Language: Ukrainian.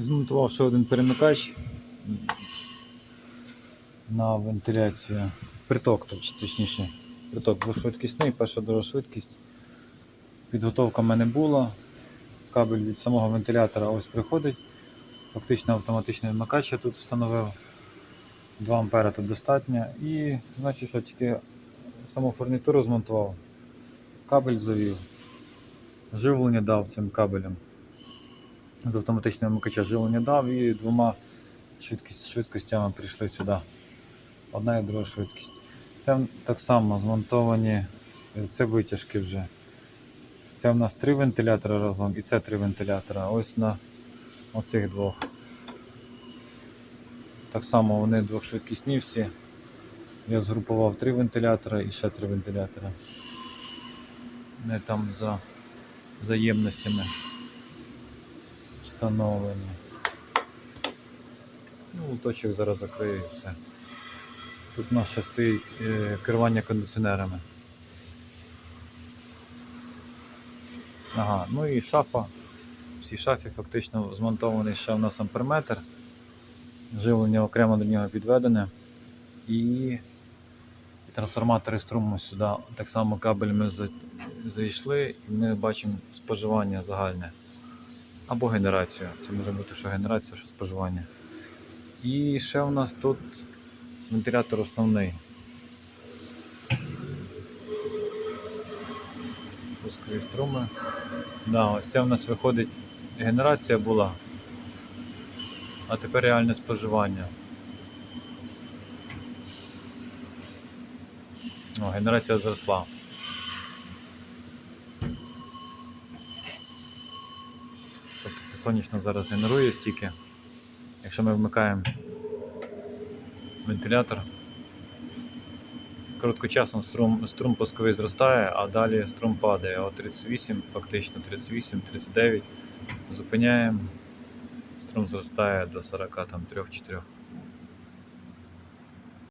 Змонтував ще один перемикач на вентиляцію. Приток, точніше. Приток двошвидкісний, перша друга швидкість. Підготовка в мене була. Кабель від самого вентилятора ось приходить. Фактично автоматичний вмикач я тут встановив. 2 ампера тут достатньо. І значить, що тільки саму фурнітуру змонтував. Кабель завів. Живлення дав цим кабелем. З автоматичного вмикача живлення дав і двома швидкість, швидкостями прийшли сюди. Одна і друга швидкість. Це так само змонтовані, це витяжки вже. Це в нас три вентилятора разом і це три вентилятора. Ось на оцих двох. Так само вони двохшвидкісні всі. Я згрупував три вентилятора і ще три вентилятора. Вони там за взаємностями встановлені. Ну, луточок зараз закрию і все. Тут у нас ще стоїть е, керування кондиціонерами. Ага, ну і шафа. В цій шафі фактично змонтований ще у нас амперметр. Живлення окремо до нього підведене. І, трансформатори струму сюди. Так само кабелями за- зайшли і ми бачимо споживання загальне. Або генерацію. Це може бути що генерація, що споживання. І ще у нас тут вентилятор основний. Пускові струми. Да, ось це у нас виходить генерація була. А тепер реальне споживання. О, генерація зросла. Тобто це сонячно зараз генерує стільки. Якщо ми вмикаємо вентилятор, короткочасно струм, струм пусковий зростає, а далі струм падає. О 38, фактично 38, 39. Зупиняємо. Струм зростає до 43-4.